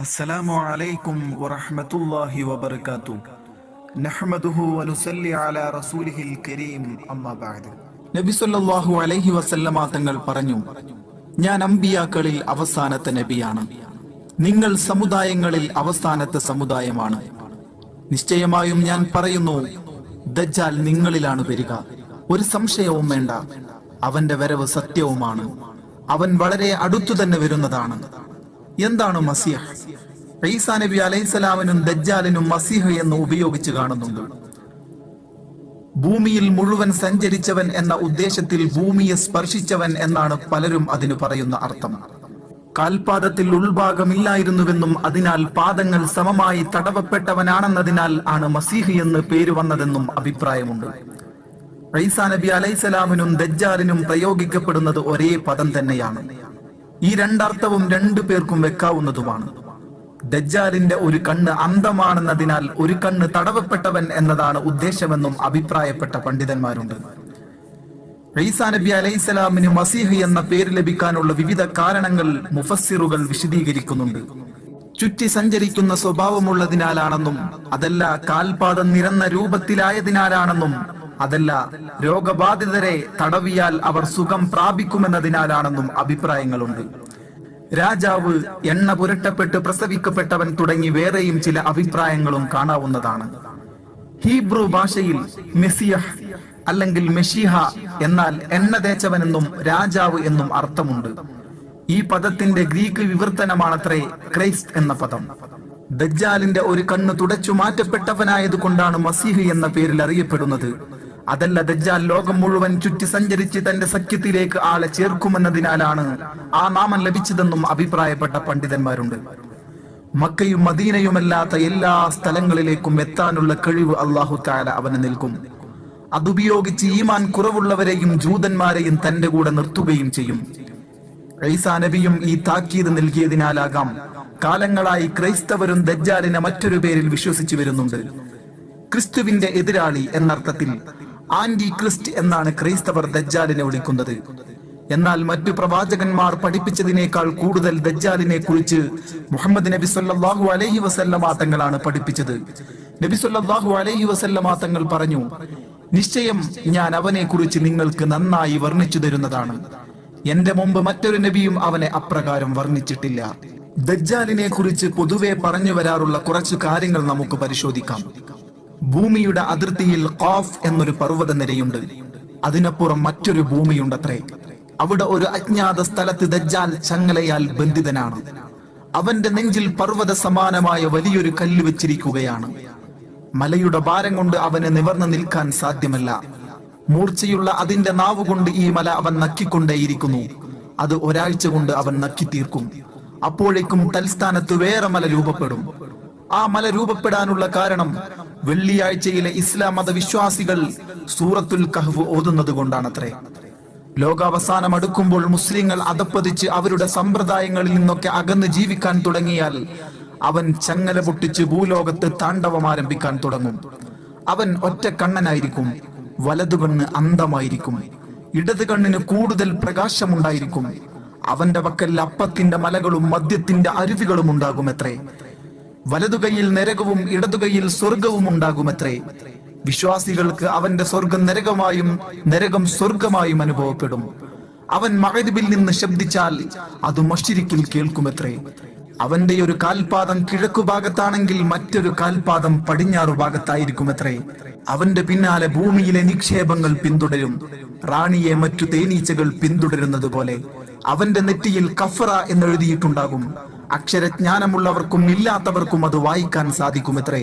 അസ്സലാമു അലൈക്കും വറഹ്മത്തുള്ളാഹി വബർക്കാത്തു നഹ്മദുഹു വനുസല്ലി അല റസൂലിഹിൽ കരീം. അമ്മാ ബഅദ്. നബി സല്ലല്ലാഹു അലൈഹി വസല്ലമ തങ്ങൾ പറഞ്ഞു ഞാൻ അമ്പിയാക്കളിൽ അവസാനത്തെ നബിയാണ്. നിങ്ങൾ സമുദായങ്ങളിൽ അവസാനത്തെ സമുദായമാണ്. നിശ്ചയമായും ഞാൻ പറയുന്നു ദജ്ജാൽ നിങ്ങളിലാണ് വരിക. ഒരു സംശയവും വേണ്ട. അവന്റെ വരവ് സത്യവുമാണ്. അവൻ വളരെ അടുത്തു തന്നെ വരുന്നതാണ്. എന്താണ് മസിഹ്? ഈസാ നബി അലൈഹിസ്സലാമിനും ദജ്ജാലിനും മസീഹ് എന്ന് ഉപയോഗിച്ച് കാണുന്നുണ്ട്. ഭൂമിയിൽ മുഴുവൻ സഞ്ചരിച്ചവൻ എന്ന ഉദ്ദേശത്തിൽ ഭൂമിയെ സ്പർശിച്ചവൻ എന്നാണ് പലരും അതിന് പറയുന്ന അർത്ഥം. കാൽപാദത്തിൽ ഉൾഭാഗമില്ലായിരുന്നുവെന്നും അതിനാൽ പാദങ്ങൾ സമമായി തടവപ്പെട്ടവനാണെന്നതിനാൽ ആണ് മസീഹ് എന്ന് പേര് വന്നതെന്നും അഭിപ്രായമുണ്ട്. റൈസാ നബി അലൈസലാമിനും ദജ്ജാലിനും പ്രയോഗിക്കപ്പെടുന്നത് ഒരേ പദം തന്നെയാണ്. ഈ രണ്ടർത്ഥവും രണ്ടു പേർക്കും വെക്കാവുന്നതുമാണ്. ദജ്ജാലിന്റെ ഒരു കണ്ണ് അന്ധമാണെന്നതിനാൽ ഒരു കണ്ണ് തടവപ്പെട്ടവൻ എന്നതാണ് ഉദ്ദേശമെന്നും അഭിപ്രായപ്പെട്ട പണ്ഡിതന്മാരുണ്ട്. റീസാ നബി അലൈഹിസ്സലാമിന് മസീഹ് എന്ന പേര് ലഭിക്കാനുള്ള വിവിധ കാരണങ്ങൾ മുഫസ്സിറുകൾ വിശദീകരിക്കുന്നുണ്ട്. ചുറ്റി സഞ്ചരിക്കുന്ന സ്വഭാവമുള്ളതിനാലാണെന്നും അതല്ല കാൽപാദം നിരന്ന രൂപത്തിലായതിനാലാണെന്നും അതല്ല രോഗബാധിതരെ തടവിയാൽ അവർ സുഖം പ്രാപിക്കുമെന്നതിനാലാണെന്നും അഭിപ്രായങ്ങളുണ്ട്. രാജാവ് എണ്ണ പുരട്ടപ്പെട്ട് പ്രസവിക്കപ്പെട്ടവൻ തുടങ്ങി വേറെയും ചില അഭിപ്രായങ്ങളും കാണാവുന്നതാണ്. ഹീബ്രു ഭാഷയിൽ മെസ്സിയഹ് അല്ലെങ്കിൽ മെഷിഹ എന്നാൽ എണ്ണ തേച്ചവനെന്നും രാജാവ് എന്നും അർത്ഥമുണ്ട്. ഈ പദത്തിന്റെ ഗ്രീക്ക് വിവർത്തനമാണത്രേ ക്രൈസ്റ്റ് എന്ന പദം. ദജ്ജാലിന്റെ ഒരു കണ്ണ് തുടച്ചു മാറ്റപ്പെട്ടവനായതുകൊണ്ടാണ് മസീഹ് എന്ന പേരിൽ അറിയപ്പെടുന്നത്. അതല്ല ദജ്ജാൽ ലോകം മുഴുവൻ ചുറ്റി സഞ്ചരിച്ച് തന്റെ സഖ്യത്തിലേക്ക് ആളെ ചേർക്കുമെന്നതിനാലാണ് ആ നാമം ലഭിച്ചതെന്നും അഭിപ്രായപ്പെട്ട പണ്ഡിതന്മാരുണ്ട്. മക്കയും മദീനയുമല്ലാത്ത എല്ലാ സ്ഥലങ്ങളിലേക്കും എത്താനുള്ള കഴിവ് അള്ളാഹു താല അവന് നൽകും. അതുപയോഗിച്ച് ഈമാൻ കുറവുള്ളവരെയും ജൂതന്മാരെയും തന്റെ കൂടെ നിർത്തുകയും ചെയ്യും. ഐസാ നബിയും ഈ താക്കീത് നൽകിയതിനാലാകാം കാലങ്ങളായി ക്രൈസ്തവരും ദജ്ജാലിനെ മറ്റൊരു പേരിൽ വിശ്വസിച്ചു വരുന്നുണ്ട്. ക്രിസ്തുവിന്റെ എതിരാളി എന്നർത്ഥത്തിൽ ആന്റി ക്രിസ്റ്റ് എന്നാണ് ക്രൈസ്തവർ ദജ്ജാലിനെ വിളിക്കുന്നത്. എന്നാൽ മറ്റു പ്രവാചകന്മാർ പഠിപ്പിച്ചതിനേക്കാൾ കൂടുതൽ ദജ്ജാലിനെ കുറിച്ച് മുഹമ്മദ് നബി സല്ലല്ലാഹു അലൈഹി വസല്ലമ തങ്ങളാണ് പഠിപ്പിച്ചത്. നബി സല്ലല്ലാഹു അലൈഹി വസല്ലമ തങ്ങൾ പറഞ്ഞു നിശ്ചയം ഞാൻ അവനെ കുറിച്ച് നിങ്ങൾക്ക് നന്നായി വർണിച്ചു തരുന്നതാണ്. എന്റെ മുമ്പ് മറ്റൊരു നബിയും അവനെ അപ്രകാരം വർണിച്ചിട്ടില്ല. ദജ്ജാലിനെ കുറിച്ച് പൊതുവെ പറഞ്ഞു വരാറുള്ള കുറച്ചു കാര്യങ്ങൾ നമുക്ക് പരിശോധിക്കാം. ഭൂമിയുടെ അതിർത്തിയിൽ ഖാഫ് എന്നൊരു പർവത നിരയുണ്ട് അതിനപ്പുറം മറ്റൊരു ഭൂമിയുണ്ടത്രേ. അവിടെ ഒരു അജ്ഞാത സ്ഥലത്ത് ദജ്ജാൽ ചങ്ങലയാൽ ബന്ധിതനാണ്. അവന്റെ നെഞ്ചിൽ പർവത സമാനമായ വലിയൊരു കല്ല് വെച്ചിരിക്കുകയാണ്. മലയുടെ ഭാരം കൊണ്ട് അവന് നിവർന്നു നിൽക്കാൻ സാധ്യമല്ല. മൂർച്ചയുള്ള അതിന്റെ നാവ് കൊണ്ട് ഈ മല അവൻ നക്കിക്കൊണ്ടേയിരിക്കുന്നു. അത് ഒരാഴ്ച കൊണ്ട് അവൻ നക്കി തീർക്കും അപ്പോഴേക്കും തൽസ്ഥാനത്ത് വേറെ മല രൂപപ്പെടും. ആ മല രൂപപ്പെടാനുള്ള കാരണം വെള്ളിയാഴ്ചയിലെ ഇസ്ലാം മത വിശ്വാസികൾ സൂറത്തുൽ കഹ്ഫ് ഓതുന്നത് കൊണ്ടാണത്രേ. ലോകാവസാനം അടുക്കുമ്പോൾ മുസ്ലിങ്ങൾ അതപ്പതിച്ച് അവരുടെ സമ്പ്രദായങ്ങളിൽ നിന്നൊക്കെ അകന്ന് ജീവിക്കാൻ തുടങ്ങിയാൽ അവൻ ചങ്ങല പൊട്ടിച്ച് ഭൂലോകത്ത് താണ്ഡവം ആരംഭിക്കാൻ തുടങ്ങും. അവൻ ഒറ്റ കണ്ണനായിരിക്കും വലതു കണ്ണ് അന്ധമായിരിക്കും ഇടത് കണ്ണിന് കൂടുതൽ പ്രകാശമുണ്ടായിരിക്കും. അവന്റെ പക്കൽ അപ്പത്തിന്റെ മലകളും മദ്യത്തിന്റെ അരുവികളും ഉണ്ടാകുമത്രേ വലതുകൈയിൽ നരകവും ഇടതുകൈയിൽ സ്വർഗവും ഉണ്ടാകുമത്രേ. വിശ്വാസികൾക്ക് അവന്റെ സ്വർഗം നരകമായും നരകം സ്വർഗമായും അനുഭവപ്പെടും. അവൻ മകരിബിൽ നിന്ന് ശബ്ദിച്ചാൽ അത് മഷിരിക്കിൽ കേൾക്കുമത്രേ. അവന്റെ ഒരു കാൽപാദം കിഴക്കു ഭാഗത്താണെങ്കിൽ മറ്റൊരു കാൽപാദം പടിഞ്ഞാറു ഭാഗത്തായിരിക്കുമത്രേ. അവന്റെ പിന്നാലെ ഭൂമിയിലെ നിക്ഷേപങ്ങൾ പിന്തുടരും. റാണിയെ മറ്റു തേനീച്ചകൾ പിന്തുടരുന്നത് പോലെ അവന്റെ നെറ്റിയിൽ കഫറ എന്നെഴുതിയിട്ടുണ്ടാകും. അക്ഷരജ്ഞാനമുള്ളവർക്കും ഇല്ലാത്തവർക്കും അത് വായിക്കാൻ സാധിക്കുമത്രേ.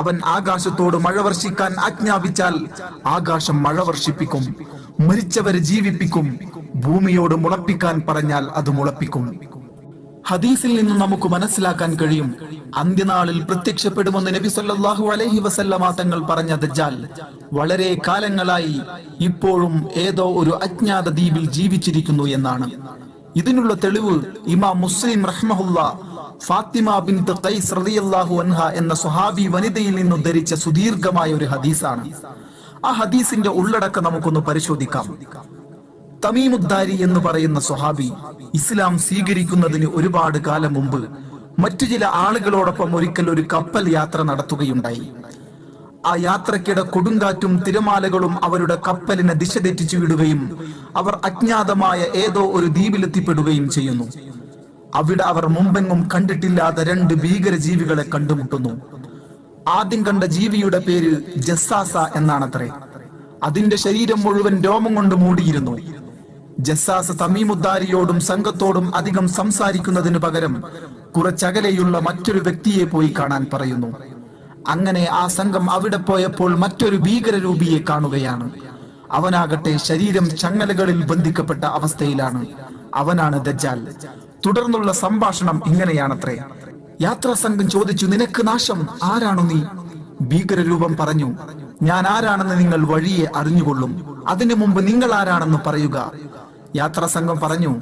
അവൻ ആകാശത്തോട് മഴ വർഷിക്കാൻ ആജ്ഞാപിച്ചാൽ ആകാശം മഴ വർഷിപ്പിക്കും മരിച്ചവരെ ജീവിപ്പിക്കും ഭൂമിയോട് മുളപ്പിക്കാൻ പറഞ്ഞാൽ അത് മുളപ്പിക്കും. ഹദീസിൽ നിന്ന് നമുക്ക് മനസ്സിലാക്കാൻ കഴിയും അന്ത്യനാളിൽ പ്രത്യക്ഷപ്പെടുമെന്ന് നബി സല്ലല്ലാഹു അലൈഹി വസല്ലമ തങ്ങൾ പറഞ്ഞ ദജ്ജാൽ വളരെ കാലങ്ങളായി ഇപ്പോഴും ഏതോ ഒരു അജ്ഞാത ദ്വീപിൽ ജീവിച്ചിരിക്കുന്നു എന്നാണ്. ഇതിനുള്ള തെളിവ് ഇമാം മുസ്ലിം റഹ്മഹുല്ല ഫാത്തിമ ബിൻ ഖൈസ് റളിയല്ലാഹു അൻഹ എന്ന സ്വഹാബി വനിതയിൽ നിന്ന് ഉദ്ധരിച്ച സുദീർഘമായ ഒരു ഹദീസാണ്. ആ ഹദീസിന്റെ ഉള്ളടക്കം നമുക്കൊന്ന് പരിശോധിക്കാം. തമീമുദ്ദാരി എന്ന് പറയുന്ന സ്വഹാബി ഇസ്ലാം സ്വീകരിക്കുന്നതിന് ഒരുപാട് കാലം മുമ്പ് മറ്റു ചില ആളുകളോടൊപ്പം ഒരിക്കൽ ഒരു കപ്പൽ യാത്ര നടത്തുകയുണ്ടായി. ആ യാത്രക്കിടെ കൊടുങ്കാറ്റും തിരമാലകളും അവരുടെ കപ്പലിനെ ദിശ തെറ്റിച്ചു വിടുകയും അവർ അജ്ഞാതമായ ഏതോ ഒരു ദ്വീപിലെത്തിപ്പെടുകയും ചെയ്യുന്നു. അവിടെ അവർ മുമ്പെങ്ങും കണ്ടിട്ടില്ലാത്ത രണ്ട് ഭീകര ജീവികളെ കണ്ടുമുട്ടുന്നു. ആദ്യം കണ്ട ജീവിയുടെ പേര് ജസാസ എന്നാണത്രേ. അതിന്റെ ശരീരം മുഴുവൻ രോമം കൊണ്ട് മൂടിയിരുന്നു. ജസാസ തമീമുദ്ദാരിയോടും സംഘത്തോടും അധികം സംസാരിക്കുന്നതിന് പകരം കുറച്ചകലെയുള്ള മറ്റൊരു വ്യക്തിയെ പോയി കാണാൻ പറയുന്നു. അങ്ങനെ ആ സംഘം അവിടെ പോയപ്പോൾ മറ്റൊരു ഭീകരരൂപിയെ കാണുകയാണ്. അവനാകട്ടെ ശരീരം ചങ്ങലകളിൽ ബന്ധിക്കപ്പെട്ട അവസ്ഥയിലാണ്. അവനാണ് ദജ്ജാൽ. തുടർന്നുള്ള സംഭാഷണം ഇങ്ങനെയാണത്രേ. യാത്രാ സംഘം ചോദിച്ചു നിനക്ക് നാശം? ആരാണോ നീ? ഭീകരരൂപം പറഞ്ഞു ഞാൻ ആരാണെന്ന് നിങ്ങൾ വഴിയെ അറിഞ്ഞുകൊള്ളും. അതിനു മുമ്പ് നിങ്ങൾ ആരാണെന്ന് പറയുക. യാത്രാ സംഘം പറഞ്ഞു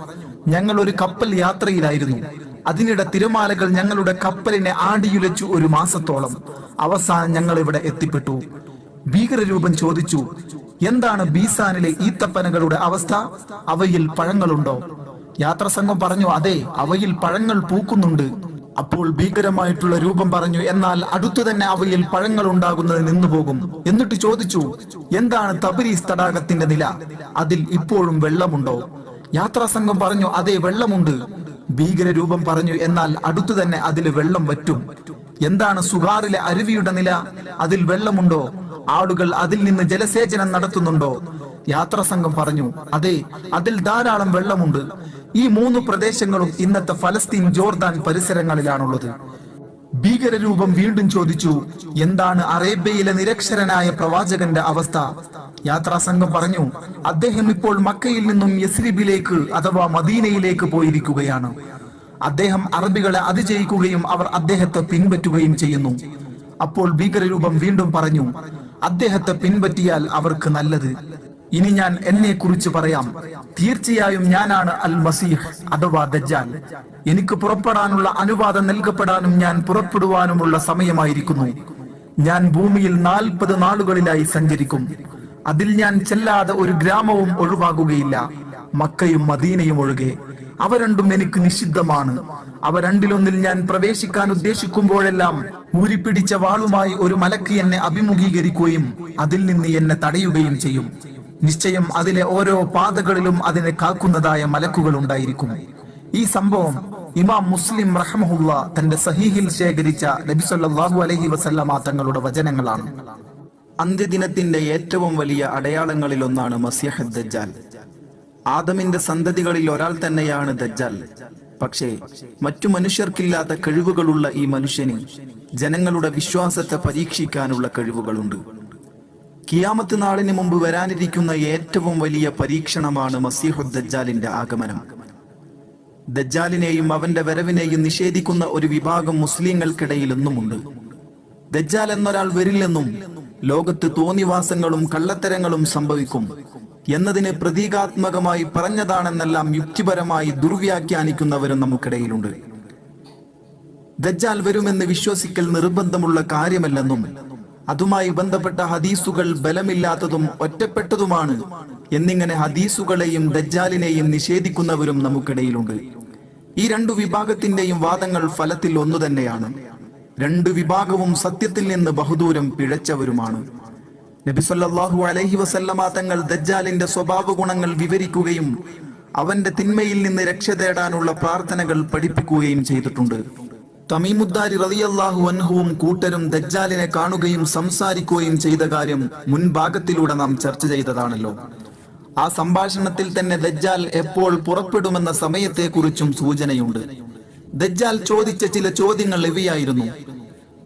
ഞങ്ങൾ ഒരു കപ്പൽ യാത്രയിലായിരുന്നു. അതിനിടെ തിരമാലകൾ ഞങ്ങളുടെ കപ്പലിനെ ആടിയുലച്ചു ഒരു മാസത്തോളം. അവസാനം ഞങ്ങൾ ഇവിടെ എത്തിപ്പെട്ടു. ഭീകരരൂപം ചോദിച്ചു എന്താണ് ബീസാനിലെ ഈത്തപ്പനകളുടെ അവസ്ഥ? അവയിൽ പഴങ്ങളുണ്ടോ? യാത്രാസംഘം പറഞ്ഞു അതെ അവയിൽ പഴങ്ങൾ പൂക്കുന്നുണ്ട്. അപ്പോൾ ഭീകരമായിട്ടുള്ള രൂപം പറഞ്ഞു എന്നാൽ അടുത്തു തന്നെ അവയിൽ പഴങ്ങൾ ഉണ്ടാകുന്നത് നിന്നുപോകും. എന്നിട്ട് ചോദിച്ചു എന്താണ് തബരീസ് തടാകത്തിന്റെ നില? അതിൽ ഇപ്പോഴും വെള്ളമുണ്ടോ? യാത്രാസംഘം പറഞ്ഞു അതെ വെള്ളമുണ്ട്. ഭീകരരൂപം പറഞ്ഞു എന്നാൽ അടുത്തു തന്നെ അതിൽ വെള്ളം വറ്റും. എന്താണ് സുഗാറിലെ അരുവിയുടെ നില? അതിൽ വെള്ളമുണ്ടോ? ആളുകൾ അതിൽ നിന്ന് ജലസേചനം നടത്തുന്നുണ്ടോ? യാത്രാ സംഘം പറഞ്ഞു അതെ അതിൽ ധാരാളം വെള്ളമുണ്ട്. ഈ മൂന്ന് പ്രദേശങ്ങളും ഇന്നത്തെ ഫലസ്തീൻ ജോർദാൻ പരിസരങ്ങളിലാണുള്ളത്. ഭീകരരൂപം വീണ്ടും ചോദിച്ചു എന്താണ് അറേബ്യയിലെ നിരക്ഷരനായ പ്രവാചകന്റെ അവസ്ഥ? യാത്രാസംഘം പറഞ്ഞു അദ്ദേഹം ഇപ്പോൾ മക്കയിൽ നിന്നും യസ്രിബിലേക്ക് അഥവാ മദീനയിലേക്ക് പോയിരിക്കുകയാണ്. അദ്ദേഹം അറബികളെ അതിജയിക്കുകയും അവർ അദ്ദേഹത്തെ പിൻപറ്റുകയും ചെയ്യുന്നു. അപ്പോൾ ഭീകരരൂപം വീണ്ടും പറഞ്ഞു അദ്ദേഹത്തെ പിൻപറ്റിയാൽ അവർക്ക് നല്ലത്. ഇനി ഞാൻ എന്നെ കുറിച്ച് പറയാം. തീർച്ചയായും ഞാനാണ് അൽ മസീഹ് അഥവാ ദജ്ജാൽ. എനിക്ക് പുറപ്പെടാനുള്ള അനുവാദം നൽകപ്പെടാനും ഞാൻ പുറപ്പെടുവാനുമുള്ള സമയമായിരിക്കുന്നു. ഞാൻ ഭൂമിയിൽ നാൽപ്പത് നാളുകളിലായി സഞ്ചരിക്കും. അതിൽ ഞാൻ ചെല്ലാതെ ഒരു ഗ്രാമവും ഒഴിവാകുകയില്ല. മക്കയും മദീനയും ഒഴികെ. അവ രണ്ടും എനിക്ക് നിഷിദ്ധമാണ്. അവ രണ്ടിലൊന്നിൽ ഞാൻ പ്രവേശിക്കാൻ ഉദ്ദേശിക്കുമ്പോഴെല്ലാം ഊരിപ്പിടിച്ച വാളുമായി ഒരു മലക്ക് എന്നെ അഭിമുഖീകരിക്കുകയും അതിൽ നിന്ന് എന്നെ തടയുകയും ചെയ്യും. നിശ്ചയം അതിലെ ഓരോ പാതകളിലും അതിനെ കാക്കുന്നതായ മലക്കുകൾ ഉണ്ടായിരിക്കും. ഈ സംഭവം ഇമാം മുസ്ലിം റഹ്മുള്ള തന്റെ സഹീഹിൽ ശേഖരിച്ച നബിസ്വല്ലാഹു അലഹി വസല്ലമ തങ്ങളുടെ വചനങ്ങളാണ്. അന്ത്യദിനത്തിന്റെ ഏറ്റവും വലിയ അടയാളങ്ങളിലൊന്നാണ് മസിയഹ് ദജ്ജാൽ. ആദമിന്റെ സന്തതികളിൽ ഒരാൾ തന്നെയാണ് ദജ്ജാൽ. പക്ഷേ മറ്റു മനുഷ്യർക്കില്ലാത്ത കഴിവുകളുള്ള ഈ മനുഷ്യന് ജനങ്ങളുടെ വിശ്വാസത്തെ പരീക്ഷിക്കാനുള്ള കഴിവുകളുണ്ട്. കിയാമത്ത് നാളിന് മുമ്പ് വരാനിരിക്കുന്ന ഏറ്റവും വലിയ പരീക്ഷണമാണ് മസീഹുദ് ദജ്ജാലിന്റെ ആഗമനം. ദജ്ജാലിനെയും അവന്റെ വരവിനെയും നിഷേധിക്കുന്ന ഒരു വിഭാഗം മുസ്ലിങ്ങൾക്കിടയിൽ ഇന്നുമുണ്ട് ദജ്ജാൽ എന്നൊരാൾ വരില്ലെന്നും ലോകത്ത് തോന്നിവാസങ്ങളും കള്ളത്തരങ്ങളും സംഭവിക്കും. എന്നതിന് പ്രതീകാത്മകമായി പറഞ്ഞതാണെന്നെല്ലാം യുക്തിപരമായി ദുർവ്യാഖ്യാനിക്കുന്നവരും നമുക്കിടയിലുണ്ട്. ദജ്ജാൽ വരുമെന്ന് വിശ്വസിക്കൽ നിർബന്ധമുള്ള കാര്യമല്ലെന്നും അതുമായി ബന്ധപ്പെട്ട ഹദീസുകൾ ബലമില്ലാത്തതും ഒറ്റപ്പെട്ടതുമാണ് എന്നിങ്ങനെ ഹദീസുകളെയും ദജ്ജാലിനെയും നിഷേധിക്കുന്നവരും നമുക്കിടയിലുണ്ട്. ഈ രണ്ടു വിഭാഗത്തിന്റെയും വാദങ്ങൾ ഫലത്തിൽ ഒന്നു തന്നെയാണ് രണ്ടു വിഭാഗവും സത്യത്തിൽ നിന്ന് ബഹുദൂരം പിഴച്ചവരുമാണ്. നബി സല്ലല്ലാഹു അലൈഹി വസല്ലമ തങ്ങൾ ദജ്ജാലിന്റെ സ്വഭാവ ഗുണങ്ങൾ വിവരിക്കുകയും അവന്റെ തിന്മയിൽ നിന്ന് രക്ഷ തേടാനുള്ള പ്രാർത്ഥനകൾ പഠിപ്പിക്കുകയും ചെയ്തിട്ടുണ്ട്. തമീമുദ്ദാരി റളിയല്ലാഹു അൻഹുവും കൂട്ടരും ദജ്ജാലിനെ കാണുകയും സംസാരിക്കുകയും ചെയ്ത കാര്യം മുൻഭാഗത്തിലൂടെ നാം ചർച്ച ചെയ്തതാണല്ലോ. ആ സംഭാഷണത്തിൽ തന്നെ ദജ്ജാൽ എപ്പോൾ പുറപ്പെടുമെന്ന സമയത്തെക്കുറിച്ചും സൂചനയുണ്ട്. ദജ്ജാൽ ചോദിച്ച ചില ചോദ്യങ്ങൾ ഇവയായിരുന്നു.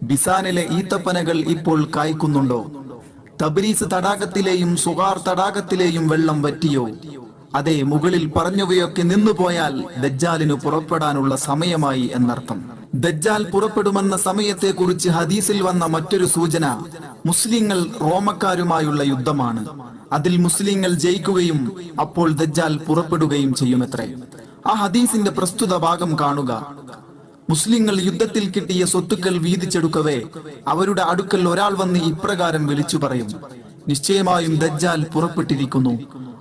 ബിസാനിലെ ഈത്തപ്പനകൾ ഇപ്പോൾ കായ്ക്കുന്നുണ്ടോ? തബ്രീസ് തടാകത്തിലെയും സുഹാർ തടാകത്തിലെയും വെള്ളം വറ്റിയോ? അതെ മുകളിൽ പറഞ്ഞവയൊക്കെ നിന്നുപോയാൽ ദജ്ജാലിനു പുറപ്പെടാനുള്ള സമയമായി എന്നർത്ഥം. ദജ്ജാൽ പുറപ്പെടുമെന്ന സമയത്തെക്കുറിച്ച് ഹദീസിൽ വന്ന മറ്റൊരു സൂചന മുസ്ലിങ്ങൾ റോമക്കാരുമായുള്ള യുദ്ധമാണ്. അതിൽ മുസ്ലിങ്ങൾ ജയിക്കുകയും അപ്പോൾ ദജ്ജാൽ പുറപ്പെടുകയും ചെയ്യുമത്രേ. ആ ഹദീസിന്റെ പ്രസ്തുത ഭാഗം കാണുക. മുസ്ലിങ്ങൾ യുദ്ധത്തിൽ കിട്ടിയ സ്വത്തുക്കൾ വീതിച്ചെടുക്കവേ അവരുടെ അടുക്കൽ ഒരാൾ വന്ന് ഇപ്രകാരം വിളിച്ചു പറയും നിശ്ചയമായും ദജ്ജാൽ പുറപ്പെട്ടിരിക്കുന്നു.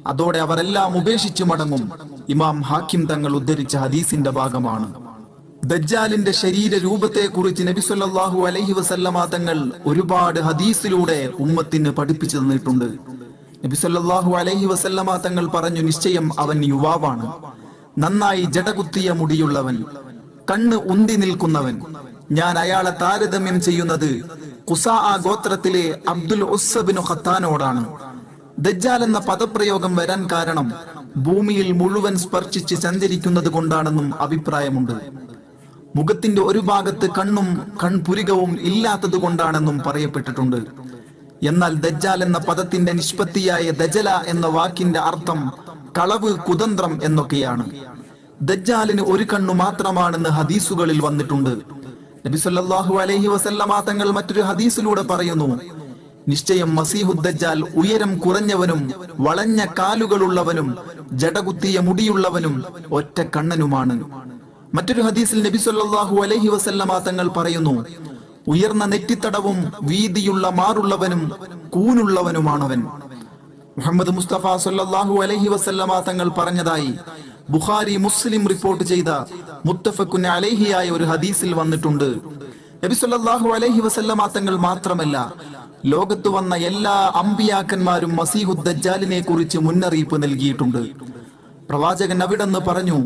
അതോടെ അവരെല്ലാം ഉപേക്ഷിച്ചു മടങ്ങും. ഇമാം ഹാക്കിം തങ്ങൾ ഉദ്ധരിച്ച ഹദീസിന്റെ ഭാഗമാണ്. ദജ്ജാലിന്റെ ശരീര രൂപത്തെ കുറിച്ച് നബി സല്ലല്ലാഹു അലൈഹി വസല്ലമ തങ്ങൾ ഒരുപാട് ഹദീസിലൂടെ ഉമ്മത്തിന് പഠിപ്പിച്ചു തന്നിട്ടുണ്ട്. നബിസ്വല്ലാഹു അലൈഹി വസല്ലമ തങ്ങൾ പറഞ്ഞു നിശ്ചയം അവൻ യുവാവാണ്. നന്നായി ജടകുത്തിയ മുടിയുള്ളവൻ കണ്ണ് ഉന്തി നിൽക്കുന്നവൻ. ഞാൻ അയാളെ താരതമ്യം ചെയ്യുന്നത് കുസാ ഗോത്രത്തിലെ അബ്ദുൽ ഉസ്സബിനു ഖത്താനോടാണ്. ദജ്ജാൽ എന്ന പദപ്രയോഗം വരാൻ കാരണം ഭൂമിയിൽ മുഴുവൻ സ്പർശിച്ച് സഞ്ചരിക്കുന്നത് കൊണ്ടാണെന്നും അഭിപ്രായമുണ്ട്. മുഖത്തിന്റെ ഒരു ഭാഗത്ത് കണ്ണും കൺപുരികവും ഇല്ലാത്തത് കൊണ്ടാണെന്നും പറയപ്പെട്ടിട്ടുണ്ട്. എന്നാൽ ദജ്ജാൽ എന്ന പദത്തിന്റെ നിഷ്പത്തിയായ ദജല എന്ന വാക്കിന്റെ അർത്ഥം കളവ് കുതന്ത്രം എന്നൊക്കെയാണ്. ദജ്ജാലിന് ഒരു കണ്ണു മാത്രമാണെന്ന് ഹദീസുകളിൽ വന്നിട്ടുണ്ട്. നബി സല്ലല്ലാഹു അലൈഹി വസല്ലമ തങ്ങൾ മറ്റൊരു ഹദീസിലൂടെ പറയുന്നു നിശ്ചയം മസീഹുദ്ദജാൽ ഉയരം കുറഞ്ഞവനും വളഞ്ഞ കാലുകളുള്ളവനും ജടകുത്തിയ മുടിയുള്ളവനും ഒറ്റ കണ്ണനുമാണ്. മറ്റൊരു ഹദീസിൽ നബി സല്ലല്ലാഹു അലൈഹി വസല്ലമ തങ്ങൾ പറയുന്നു ഉയർന്ന നെറ്റിത്തടവും വീതിയുള്ള മാറുള്ളവനും കൂനുള്ളവനുമാണവൻ. മുഹമ്മദ് മുസ്തഫ സല്ലല്ലാഹു അലൈഹി വസല്ലമ തങ്ങൾ പറഞ്ഞതായി ബുഖാരി മുസ്ലിം റിപ്പോർട്ട് ചെയ്ത മുത്തഫക്കുൻ അലൈഹിയായ ഒരു ഹദീസിൽ വന്നിട്ടുണ്ട്. നബി സല്ലല്ലാഹു അലൈഹി വസല്ലമ തങ്ങൾ മാത്രമല്ല ലോകത്ത് വന്ന എല്ലാ അമ്പിയാക്കന്മാരും മസീഹുദ് ദജ്ജാലിനെ കുറിച്ച് മുന്നറിയിപ്പ് നൽകിയിട്ടുണ്ട്. പ്രവാചകൻ അവിടെന്ന് പറഞ്ഞു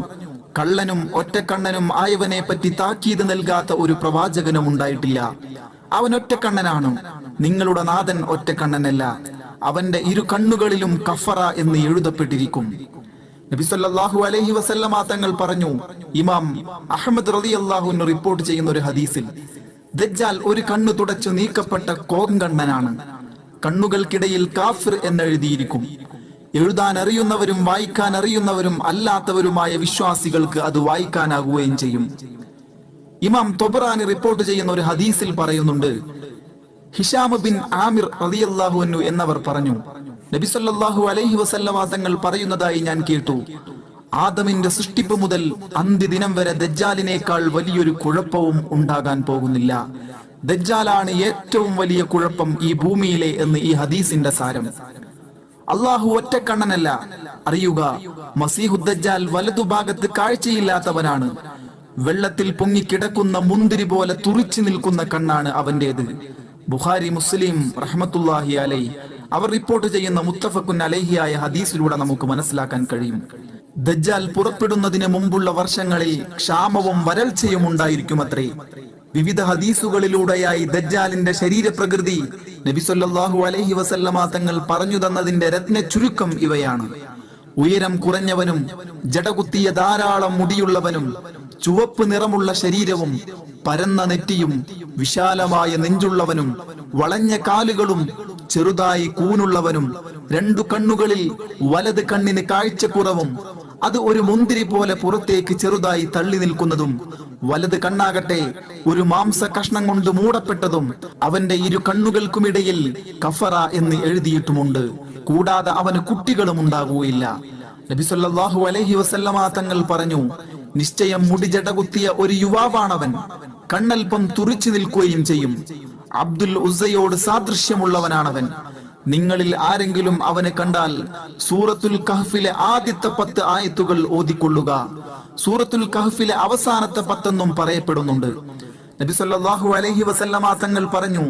കള്ളനും ഒറ്റക്കണ്ണനും ആയവനെ പറ്റി താക്കീത് നൽകാത്ത ഒരു പ്രവാചകനും ഉണ്ടായിട്ടില്ല അവൻ ഒറ്റക്കണ്ണനാണ്. നിങ്ങളുടെ നാഥൻ ഒറ്റക്കണ്ണനല്ല. അവന്റെ ഇരു കണ്ണുകളിലും കഫറ എന്ന് എഴുതപ്പെട്ടിരിക്കും. നബിസല്ലാഹു അലൈഹി വസല്ലമ തങ്ങൾ പറഞ്ഞു ഇമാം അഹമ്മദ് റലി അള്ളാഹുവിന് റിപ്പോർട്ട് ചെയ്യുന്ന ഒരു ഹദീസിൽ ദജ്ജാൽ ഒരു കണ്ണു തുടച്ചു നീക്കപ്പെട്ട കോങ്കണ്ണനാണ് കണ്ണുകൾക്കിടയിൽ കാഫിർ എന്നെഴുതിയിരിക്കും. എഴുതാൻ അറിയുന്നവരും വായിക്കാൻ അറിയുന്നവരും അല്ലാത്തവരുമായ വിശ്വാസികൾക്ക് അത് വായിക്കാനാകുകയും ചെയ്യും. ഇമാം തൊബറാനി റിപ്പോർട്ട് ചെയ്യുന്ന ഒരു ഹദീസിൽ പറയുന്നുണ്ട് ഹിഷാമ ബിൻ ആമിർ റളിയല്ലാഹു അൻഹു എന്നവർ പറഞ്ഞു നബി സല്ലല്ലാഹു അലൈഹി വസല്ലമ തങ്ങൾ പറയുന്നതായി ഞാൻ കേട്ടു. ആദമിന്റെ സൃഷ്ടിപ്പ് മുതൽ അന്ത്യദിനം വരെ ദജ്ജാലിനേക്കാൾ വലിയൊരു കുഴപ്പവും ഉണ്ടാകാൻ പോകുന്നില്ല. ദജ്ജാലാണ് ഏറ്റവും വലിയ കുഴപ്പം ഈ ഭൂമിയിലെ എന്ന് ഈ ഹദീസിന്റെ സാരം. അള്ളാഹു ഒറ്റക്കണ്ണനല്ല അറിയുക മസീഹുദ്ദജാൽ വലതുഭാഗത്ത് കാഴ്ചയില്ലാത്തവനാണ്. വെള്ളത്തിൽ പൊങ്ങിക്കിടക്കുന്ന മുന്തിരി പോലെ തുറിച്ചു നിൽക്കുന്ന കണ്ണാണ് അവന്റേത്. ബുഖാരി മുസ്ലിം റഹ്മത്തുല്ലാഹി അലൈ അവർ റിപ്പോർട്ട് ചെയ്യുന്ന മുത്തഫക്കുൻ അലഹിയായ ഹദീസിലൂടെ നമുക്ക് മനസ്സിലാക്കാൻ കഴിയും. ദജ്ജാൽ പുറപ്പെടുന്നതിന് മുമ്പുള്ള വർഷങ്ങളിൽ ക്ഷാമവും വരൾച്ചയും ഉണ്ടായിരിക്കും അത്രേ വിവിധ ഹദീസുകളിലൂടെയായി ദജ്ജാലിന്റെ ശരീരപ്രകൃതി നബി സല്ലല്ലാഹു അലൈഹി വസല്ലമ തങ്ങൾ പറഞ്ഞു തന്നതിന്റെ രത്ന ചുരുക്കം ഇവയാണ്. ഉയരം കുറഞ്ഞവനും ജടകുത്തിയ ധാരാളം മുടിയുള്ളവനും ചുവപ്പ് നിറമുള്ള ശരീരവും പരന്ന നെറ്റിയും വിശാലമായ നെഞ്ചുള്ളവനും വളഞ്ഞ കാലുകളും ചെറുതായി കൂനുള്ളവനും രണ്ടു കണ്ണുകളിൽ വലത് കണ്ണിന് കാഴ്ചക്കുറവും അത് ഒരു മുന്തിരി പോലെ പുറത്തേക്ക് ചെറുതായി തള്ളി നിൽക്കുന്നതും വലത് കണ്ണാകട്ടെ ഒരു മാംസ കഷ്ണം കൊണ്ട് മൂടപ്പെട്ടതും അവന്റെ ഇരു കണ്ണുകൾക്കുമിടയിൽ കഫറ എന്ന് എഴുതിയിട്ടുമുണ്ട്. കൂടാതെ അവന് കുട്ടികളും ഉണ്ടാകുകയില്ല. നബിസ്വല്ലാഹു അലഹി വസല്ലമാ തങ്ങൾ പറഞ്ഞു നിശ്ചയം മുടിജടകുത്തിയ ഒരു യുവാവാണവൻ. കണ്ണൽപ്പം തുറിച്ചു നിൽക്കുകയും ചെയ്യും. അബ്ദുൽ ഉസയോട് സാദൃശ്യമുള്ളവനാണവൻ. നിങ്ങളിൽ ആരെങ്കിലും അവനെ കണ്ടാൽ സൂറത്തുൽ കഹഫിലെ ആദ്യത്തെ പത്ത് ആയത്തുകൾ ഓതിക്കൊള്ളുക. സൂറത്തുൽ കഹഫിലെ അവസാനത്തെ പത്തെന്നും പറയപ്പെടുന്നുണ്ട്. നബി സല്ലല്ലാഹു അലൈഹി വസല്ലമ തങ്ങൾ പറഞ്ഞു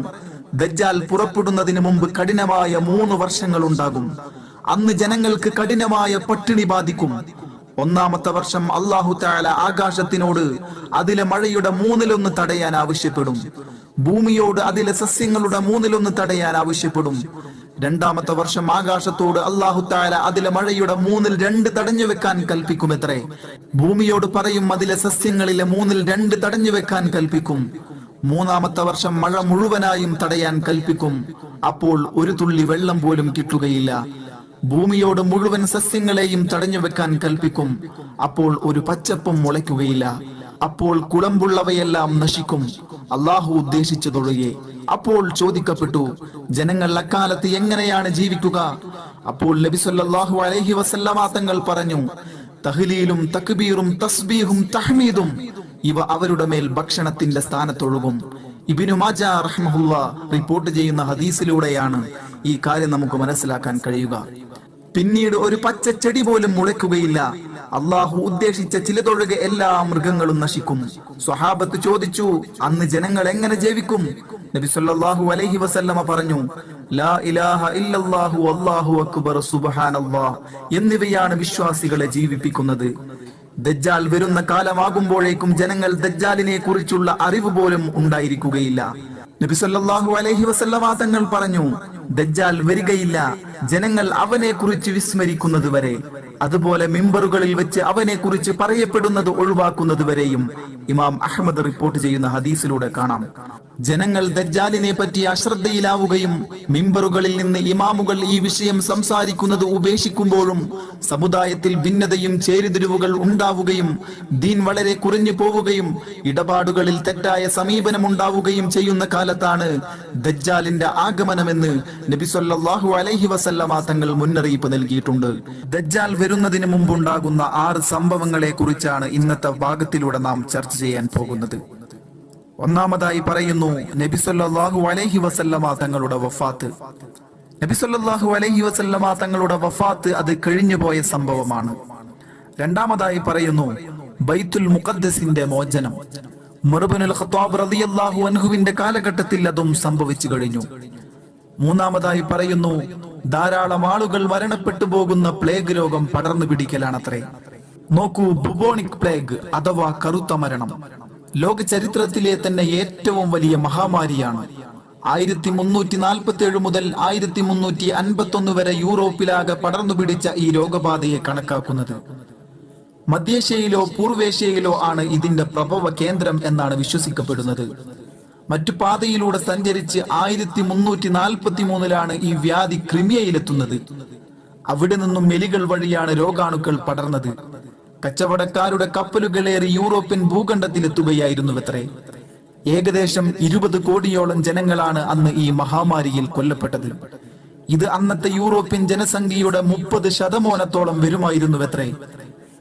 ദജ്ജാൽ പുറപ്പെടുന്നതിന് മുമ്പ് കഠിനമായ മൂന്ന് വർഷങ്ങൾ ഉണ്ടാകും. അന്ന് ജനങ്ങൾക്ക് കഠിനമായ പട്ടിണി ബാധിക്കും. ഒന്നാമത്തെ വർഷം അള്ളാഹു താല ആകാശത്തിനോട് അതിലെ മഴയുടെ മൂന്നിലൊന്ന് തടയാൻ ആവശ്യപ്പെടും. ഭൂമിയോട് അതിലെ സസ്യങ്ങളുടെ മൂന്നിലൊന്ന് തടയാൻ ആവശ്യപ്പെടും. രണ്ടാമത്തെ വർഷം ആകാശത്തോട് അള്ളാഹു താല അതിലെ മഴയുടെ മൂന്നിൽ രണ്ട് തടഞ്ഞു വെക്കാൻ കൽപ്പിക്കുമത്രേ. ഭൂമിയോട് പറയും അതിലെ സസ്യങ്ങളിലെ മൂന്നിൽ രണ്ട് തടഞ്ഞു വെക്കാൻ കൽപ്പിക്കും. മൂന്നാമത്തെ വർഷം മഴ മുഴുവനായും തടയാൻ കൽപ്പിക്കും. അപ്പോൾ ഒരു തുള്ളി വെള്ളം പോലും കിട്ടുകയില്ല. ഭൂമിയോട് മുഴുവൻ സസ്യങ്ങളെയും തടഞ്ഞു വെക്കാൻ കൽപ്പിക്കും. അപ്പോൾ ഒരു പച്ചപ്പും മുളയ്ക്കുകയില്ല. അപ്പോൾ കുളമ്പുള്ളവയെല്ലാം നശിക്കും. അള്ളാഹു ഉദ്ദേശിച്ചതൊഴികെ. അപ്പോൾ ചോദിക്കപ്പെട്ടു ജനങ്ങൾ അക്കാലത്ത് എങ്ങനെയാണ് ജീവിക്കുക? അപ്പോൾ നബി അലഹി അലൈഹി വസല്ലമ തങ്ങൾ പറഞ്ഞു തഹ്ലീലും തക്ബീറും തസ്ബീഹും തഹ്മീദും ഇവ അവരുടെ മേൽ ഭക്ഷണത്തിന്റെ സ്ഥാനത്തൊഴുകും. ഇബിനു മാജ റഹ്മുള്ള റിപ്പോർട്ട് ചെയ്യുന്ന ഹദീസിലൂടെയാണ് ഈ കാര്യം നമുക്ക് മനസ്സിലാക്കാൻ കഴിയുക. പിന്നീട് ഒരു പച്ച ചെടി പോലും മുളയ്ക്കുകയില്ല. അള്ളാഹു ഉദ്ദേശിച്ച ചിലതൊഴുകെ എല്ലാ മൃഗങ്ങളും നശിക്കും. സ്വഹാബത്ത് ചോദിച്ചു അന്ന് ജനങ്ങൾ എങ്ങനെ ജീവിക്കും? നബി സല്ലല്ലാഹു അലൈഹി വസല്ലമ പറഞ്ഞു ലാ ഇലാഹ ഇല്ലല്ലാഹു അല്ലാഹു അക്ബർ സുബ്ഹാനല്ലാഹ് എന്നിവയാണ് വിശ്വാസികളെ ജീവിപ്പിക്കുന്നത്. ദജ്ജാൽ വരുന്ന കാലമാകുമ്പോഴേക്കും ജനങ്ങൾ ദജ്ജാലിനെ കുറിച്ചുള്ള അറിവ് പോലും ഉണ്ടായിരിക്കുകയില്ല. നബി സല്ലല്ലാഹു അലൈഹി വസല്ലമ തങ്ങൾ പറഞ്ഞു ദജ്ജാൽ വരികയില്ല ജനങ്ങൾ അവനെ കുറിച്ച് വിസ്മരിക്കുന്നത് വരെ അതുപോലെ മിമ്പറുകളിൽ വെച്ച് അവനെ കുറിച്ച് പറയപ്പെടുന്നത് ഒഴിവാക്കുന്നത് വരെയും ഇമാം അഹമ്മദ് റിപ്പോർട്ട് ചെയ്യുന്ന ഹദീസിലൂടെ കാണാം. ജനങ്ങൾ ദജ്ജാലിനെ പറ്റി അശ്രദ്ധയിലാവുകയും മിമ്പറുകളിൽ നിന്ന് ഇമാമുകൾ ഈ വിഷയം സംസാരിക്കുന്നത് ഉപേക്ഷിക്കുമ്പോഴും സമുദായത്തിൽ ഭിന്നതയും ചേരിതിരിവുകൾ ഉണ്ടാവുകയും ദീൻ വളരെ കുറഞ്ഞു പോവുകയും ഇടപാടുകളിൽ തെറ്റായ സമീപനം ഉണ്ടാവുകയും ചെയ്യുന്ന കാലത്താണ് ദജ്ജാലിന്റെ ആഗമനമെന്ന് നബി സല്ലല്ലാഹു അലൈഹി വസല്ലമ തങ്ങൾ മുന്നറിയിപ്പ് നൽകിയിട്ടുണ്ട്. ദജ്ജാൽ വരുന്നതിന് മുമ്പുണ്ടാകുന്ന ആറ് സംഭവങ്ങളെ കുറിച്ചാണ് ഇന്നത്തെ ഭാഗത്തിലൂടെ നാം ചർച്ച ചെയ്യാൻ പോകുന്നത്. ഒന്നാമതായി പറയുന്നു നബി സല്ലല്ലാഹു അലൈഹി വസല്ലമ തങ്ങളുടെ വഫാത്ത്. നബി സല്ലല്ലാഹു അലൈഹി വസല്ലമ തങ്ങളുടെ വഫാത്ത് അത് കഴിഞ്ഞുപോയ സംഭവമാണ്. രണ്ടാമതായി പറയുന്നു ബൈത്തുൽ മുഖദ്സിന്റെ മോചനം. മറുപനുൽ ഖത്താബ് റളിയല്ലാഹു അൻഹുവിന്റെ കാലഘട്ടത്തിൽ അതും സംഭവിച്ചു കഴിഞ്ഞു. മൂന്നാമതായി പറയുന്നു ധാരാളം ആളുകൾ മരണപ്പെട്ടു പോകുന്ന പ്ലേഗ് രോഗം പടർന്നു പിടിക്കലാണത്രേ. നോക്കൂ ബുബോണിക് പ്ലേഗ് അഥവാ കറുത്ത മരണം. ലോക ചരിത്രത്തിലെ തന്നെ ഏറ്റവും വലിയ മഹാമാരിയാണ്. ആയിരത്തി മുന്നൂറ്റി നാൽപ്പത്തി ഏഴ് മുതൽ ആയിരത്തി മുന്നൂറ്റി അൻപത്തി ഒന്ന് വരെ യൂറോപ്പിലാകെ പടർന്നു പിടിച്ച ഈ രോഗബാധയെ കണക്കാക്കുന്നത്. മധ്യേഷ്യയിലോ പൂർവേഷ്യയിലോ ആണ് ഇതിന്റെ പ്രഭവ കേന്ദ്രം എന്നാണ് വിശ്വസിക്കപ്പെടുന്നത്. മറ്റു പാതയിലൂടെ സഞ്ചരിച്ച് ആയിരത്തി മുന്നൂറ്റി നാൽപ്പത്തി മൂന്നിലാണ് ഈ വ്യാധി ക്രിമിയയിലെത്തുന്നത്. അവിടെ നിന്നും എലികൾ വഴിയാണ് രോഗാണുക്കൾ പടർന്നത്. കച്ചവടക്കാരുടെ കപ്പലുകളേറി യൂറോപ്യൻ ഭൂഖണ്ഡത്തിലെത്തുകയായിരുന്നു അത്രേ ഏകദേശം ഇരുപത് കോടിയോളം ജനങ്ങളാണ് അന്ന് ഈ മഹാമാരിയിൽ കൊല്ലപ്പെട്ടത്. ഇത് അന്നത്തെ യൂറോപ്യൻ ജനസംഖ്യയുടെ മുപ്പത് ശതമാനത്തോളം വരുമായിരുന്നു വരുമായിരുന്നുവത്രേ.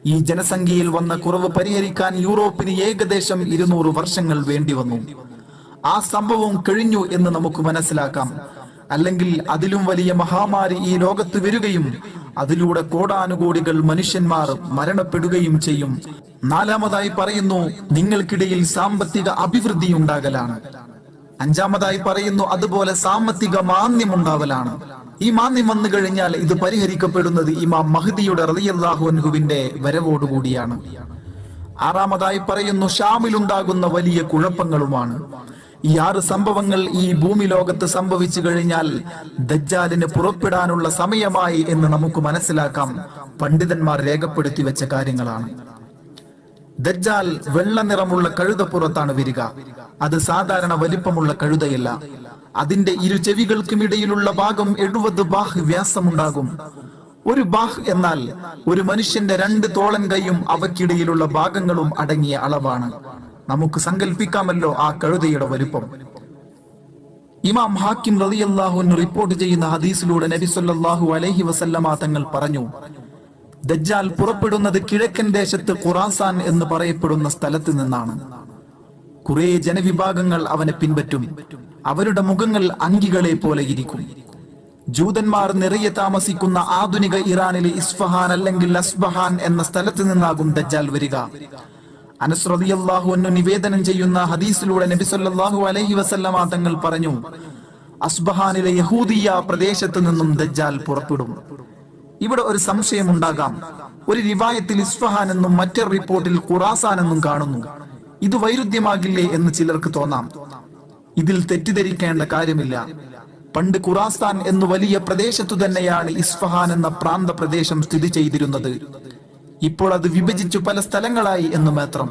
ഈ ജനസംഖ്യയിൽ വന്ന കുറവ് പരിഹരിക്കാൻ യൂറോപ്പിന് ഏകദേശം ഇരുന്നൂറ് വർഷങ്ങൾ വേണ്ടി വന്നു. ആ സംഭവം കഴിഞ്ഞു എന്ന് നമുക്ക് മനസ്സിലാക്കാം. അല്ലെങ്കിൽ അതിലും വലിയ മഹാമാരി ഈ ലോകത്ത് വരികയും അതിലൂടെ കോടാനുകോടികൾ മനുഷ്യന്മാർ മരണപ്പെടുകയും ചെയ്യും. നാലാമതായി പറയുന്നു നിങ്ങൾക്കിടയിൽ സാമ്പത്തിക അഭിവൃദ്ധി ഉണ്ടാകലാണ്. അഞ്ചാമതായി പറയുന്നു അതുപോലെ സാമ്പത്തിക മാന്യം ഉണ്ടാവലാണ്. ഈ മാന്യം വന്നു കഴിഞ്ഞാൽ ഇത് പരിഹരിക്കപ്പെടുന്നത് ഇമാം മഹദിയുടെ റളിയല്ലാഹു അൻഹുവിന്റെ വരവോടുകൂടിയാണ് ആറാമതായി പറയുന്നു ഷാമിലുണ്ടാകുന്ന വലിയ കുഴപ്പങ്ങളുമാണ്. ഈ ആറ് സംഭവങ്ങൾ ഈ ഭൂമി ലോകത്ത് സംഭവിച്ചു കഴിഞ്ഞാൽ ദജ്ജാലിന് പുറപ്പെടാനുള്ള സമയമായി എന്ന് നമുക്ക് മനസ്സിലാക്കാം. പണ്ഡിതന്മാർ രേഖപ്പെടുത്തി വെച്ച കാര്യങ്ങളാണ്. ദജ്ജാൽ വെള്ള നിറമുള്ള കഴുതപ്പുറത്താണ് വരിക. അത് സാധാരണ വലിപ്പമുള്ള കഴുതയല്ല. അതിന്റെ ഇരു ചെവികൾക്കുമിടയിലുള്ള ഭാഗം എഴുപത് ബാഹ് വ്യാസമുണ്ടാകും. ഒരു ബാഹ് എന്നാൽ ഒരു മനുഷ്യന്റെ രണ്ട് തോളൻ കൈയും അവക്കിടയിലുള്ള ഭാഗങ്ങളും അടങ്ങിയ അളവാണ്. നമുക്ക് സങ്കല്പിക്കാമല്ലോ ആ കഴുതയുടെ വലുപ്പം. ഇമാം ഹാക്കിം റളിയല്ലാഹു റിപ്പോർട്ട് ചെയ്യുന്ന ഹദീസിലൂടെ നബി സല്ലല്ലാഹു അലൈഹി വസല്ലമ തങ്ങൾ പറഞ്ഞു ദജ്ജാൽ പുറപ്പെടുന്നത് കിഴക്കൻ ദേശത്ത് ഖുറാസാൻ എന്ന് പറയപ്പെടുന്ന സ്ഥലത്ത് നിന്നാണ്. കുറെ ജനവിഭാഗങ്ങൾ അവനെ പിൻപറ്റും. അവരുടെ മുഖങ്ങൾ അങ്കികളെ പോലെ ഇരിക്കും. ജൂതന്മാർ നിറയെ താമസിക്കുന്ന ആധുനിക ഇറാനിലെ ഇസ്ഫഹാൻ അല്ലെങ്കിൽ അസ്ബഹാൻ എന്ന സ്ഥലത്ത് നിന്നാകും ദജ്ജാൽ വരിക. അനസ് റളിയല്ലാഹു അൻഹു നിവേദനം ചെയ്യുന്ന ഹദീസിലൂടെ നബി സല്ലല്ലാഹു അലൈഹി വസല്ലമ തങ്ങൾ പറഞ്ഞു അസ്ബഹാനിലെ യഹൂദിയ പ്രദേശത്ത് നിന്നും ദജ്ജാൽ പുറപ്പെടും. ഇവിടെ ഒരു സംശയം ഉണ്ടാകാം. ഒരു റിവായത്തിൽ ഇസ്ഫഹാൻ എന്നും മറ്റൊരു റിപ്പോർട്ടിൽ ഖുറാസാൻ എന്നും കാണുന്നു. ഇത് വൈരുദ്ധ്യമാകില്ലേ എന്ന് ചിലർക്ക് തോന്നാം. ഇതിൽ തെറ്റിദ്ധരിക്കേണ്ട കാര്യമില്ല. പണ്ട് ഖുറാസ്ഥാൻ എന്നു വലിയ പ്രദേശത്തു തന്നെയാണ് ഇസ്ഫഹാൻ എന്ന പ്രാന്ത പ്രദേശം സ്ഥിതി ചെയ്തിരുന്നത്. ഇപ്പോൾ അത് വിഭജിച്ചു പല സ്ഥലങ്ങളായി എന്ന് മാത്രം.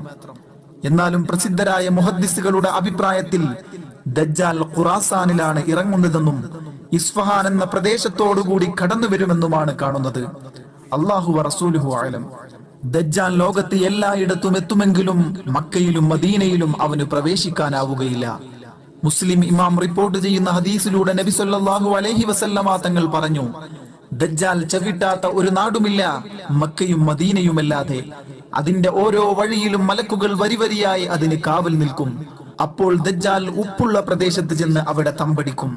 എന്നാലും പ്രസിദ്ധരായ മുഹദ്ദിസുകളുടെ അഭിപ്രായത്തിൽ ദജ്ജാൽ ഖുറാസാനിലാണ് ഇറങ്ങുന്നതെന്നും ഇസ്ഫഹാൻ എന്ന പ്രദേശത്തോടുകൂടി കടന്നു വരുമെന്നുമാണ് കാണുന്നത് അള്ളാഹു റസൂലുഹു ആലം ദജ്ജാൽ ലോകത്ത് എല്ലായിടത്തും എത്തുമെങ്കിലും മക്കയിലും മദീനയിലും അവന് പ്രവേശിക്കാനാവുകയില്ല. മുസ്ലിം ഇമാം റിപ്പോർട്ട് ചെയ്യുന്ന ഹദീസിലൂടെ നബി സല്ലല്ലാഹു അലൈഹി വസല്ലമ തങ്ങൾ പറഞ്ഞു ദജ്ജാൽ ചവിട്ടാത്ത ഒരു നാടുമില്ല മക്കയും മദീനയുമല്ലാതെ. അതിന്റെ ഓരോ വഴിയിലും മലക്കുകൾ വരിവരിയായി അതിന് കാവൽ നിൽക്കും. അപ്പോൾ ദജ്ജാൽ ഉപ്പുള്ള പ്രദേശത്ത് ചെന്ന് അവിടെ തമ്പടിക്കും.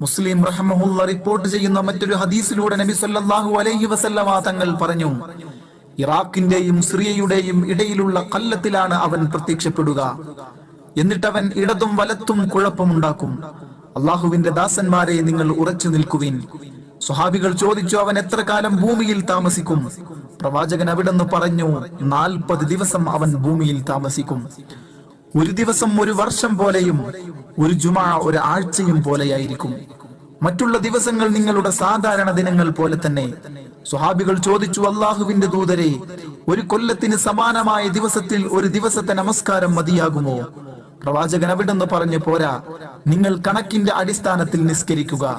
മുസ്ലിം റഹ്മഹുള്ള റിപ്പോർട്ട് ചെയ്യുന്ന മറ്റൊരു ഹദീസിലൂടെ നബി സല്ലല്ലാഹു അലൈഹി വസല്ലമ തങ്ങൾ പറഞ്ഞു ഇറാഖിന്റെയും സിറിയയുടെയും ഇടയിലുള്ള കല്ലത്തിലാണ് അവൻ പ്രത്യക്ഷപ്പെടുക. എന്നിട്ടവൻ ഇടതും വലത്തും കുഴപ്പമുണ്ടാക്കും. അള്ളാഹുവിന്റെ ദാസന്മാരെ നിങ്ങൾ ഉറച്ചു നിൽക്കുവിൻ. സ്വഹാബികൾ ചോദിച്ചു അവൻ എത്ര കാലം ഭൂമിയിൽ താമസിക്കും? പ്രവാചകൻ അവിടെന്ന് പറഞ്ഞു നാൽപ്പത് ദിവസം അവൻ ഭൂമിയിൽ താമസിക്കും. ഒരു ദിവസം ഒരു വർഷം പോലെയും ഒരു ജുമാ ഒരു ആഴ്ചയും പോലെയായിരിക്കും. മറ്റുള്ള ദിവസങ്ങൾ നിങ്ങളുടെ സാധാരണ ദിനങ്ങൾ പോലെ തന്നെ. സ്വഹാബികൾ ചോദിച്ചു അള്ളാഹുവിന്റെ ദൂതരെ ഒരു കൊല്ലത്തിന് സമാനമായ ദിവസത്തിൽ ഒരു ദിവസത്തെ നമസ്കാരം മതിയാകുമോ? പ്രവാചകൻ അവിടെന്ന് പറഞ്ഞു പോരാ നിങ്ങൾ കണക്കിന്റെ അടിസ്ഥാനത്തിൽ നിസ്കരിക്കുക.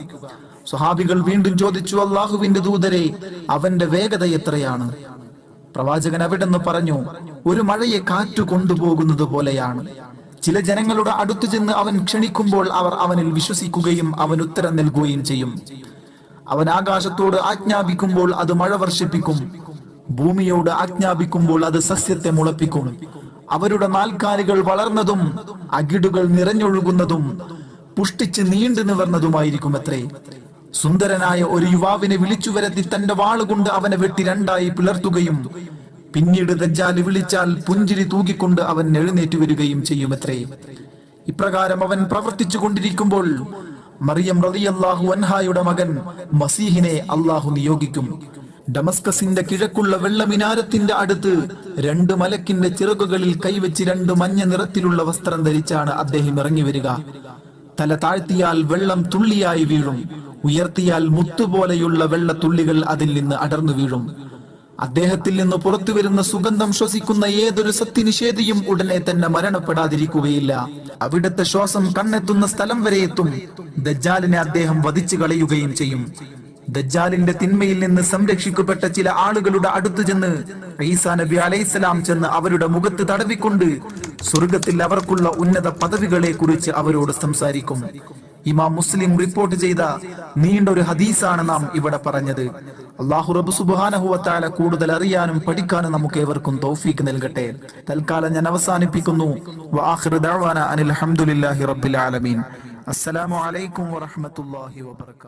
സ്വഹാബികൾ വീണ്ടും ചോദിച്ചു അള്ളാഹുവിന്റെ ദൂതരെ അവന്റെ വേഗത എത്രയാണ്? പ്രവാചകൻ അവിടെന്ന് പറഞ്ഞു ഒരു മഴയെ കാറ്റു കൊണ്ടുപോകുന്നത് പോലെയാണ്. ചില ജനങ്ങളുടെ അടുത്തു ചെന്ന് അവൻ ക്ഷണിക്കുമ്പോൾ അവർ അവനിൽ വിശ്വസിക്കുകയും അവൻ ഉത്തരം നൽകുകയും ചെയ്യും. അവൻ ആകാശത്തോട് ആജ്ഞാപിക്കുമ്പോൾ അത് മഴ വർഷിപ്പിക്കും. ഭൂമിയോട് ആജ്ഞാപിക്കുമ്പോൾ അത് സസ്യത്തെ മുളപ്പിക്കും. അവരുടെ നാൽക്കാലികൾ വളർന്നതും അകിടുകൾ നിറഞ്ഞൊഴുകുന്നതും പുഷ്ടിച്ച് നീണ്ടു നിവർന്നതുമായിരിക്കും അത്രേ. സുന്ദരനായ ഒരു യുവാവിനെ വിളിച്ചു വരുത്തി തന്റെ വാളുകൊണ്ട് അവനെ വെട്ടി രണ്ടായി പിളർത്തുകയും പിന്നീട് ദജ്ജാൽ വിളിച്ചാൽ പുഞ്ചിരി തൂക്കിക്കൊണ്ട് അവൻ എഴുന്നേറ്റ് വരികയും ചെയ്യുമത്രേ. ഇപ്രകാരം അവൻ പ്രവർത്തിച്ചു കൊണ്ടിരിക്കുമ്പോൾ മറിയം റളിയല്ലാഹു അൻഹായുടെ മകൻ മസീഹിനെ അള്ളാഹു നിയോഗിക്കും. ഡമസ്കസിന്റെ കിഴക്കുള്ള വെള്ളമിനാരത്തിന്റെ അടുത്ത് രണ്ട് മലക്കിന്റെ ചിറകുകളിൽ കൈവച്ച് രണ്ട് മഞ്ഞ നിറത്തിലുള്ള വസ്ത്രം ധരിച്ചാണ് അദ്ദേഹം ഇറങ്ങി വരിക. തല താഴ്ത്തിയാൽ വെള്ളം തുള്ളിയായി വീഴും. ഉയർത്തിയാൽ മുത്തുപോലെയുള്ള വെള്ളത്തുള്ളികൾ അതിൽ നിന്ന് അടർന്നു വീഴും. അദ്ദേഹത്തിൽ നിന്ന് പുറത്തു വരുന്ന സുഗന്ധം ശ്വസിക്കുന്ന ഏതൊരു സത്യനിഷേധിയും ഉടനെ തന്നെ മരണപ്പെടാതിരിക്കുകയില്ല. അവിടുത്തെ ശ്വാസം കണ്ണെത്തുന്ന സ്ഥലം വരെ എത്തും. ദജ്ജാലിനെ അദ്ദേഹം വധിച്ചു കളയുകയും ചെയ്യും. ദജ്ജാലിന്റെ തിന്മയിൽ നിന്ന് സംരക്ഷിക്കപ്പെട്ട ചില ആളുകളുടെ അടുത്തു ചെന്ന് ഈസാ നബി അലൈഹിസ്സലാം ചെന്ന് അവരുടെ മുഖത്ത് തടവിക്കൊണ്ട് സ്വർഗത്തിൽ അവർക്കുള്ള ഉന്നത പദവികളെ കുറിച്ച് അവരോട് സംസാരിക്കും. ഇമാം മുസ്ലിം റിപ്പോർട്ട് ചെയ്ത നീണ്ട ഒരു ഹദീസാണ് നാം ഇവിടെ പറഞ്ഞത്. അള്ളാഹു റബു സുബാനഹുവത്താല കൂടുതൽ അറിയാനും പഠിക്കാനും നമുക്ക് ഏവർക്കും തൗഫീക്ക് നൽകട്ടെ. തൽക്കാലം ഞാൻ അവസാനിപ്പിക്കുന്നു. അനിൽ ഹംദുലില്ലാഹി റബ്ബിൽ ആലമീൻ. അസ്സലാമു അലൈക്കും വറഹ്മത്തുള്ളാഹി വബറകാതുഹു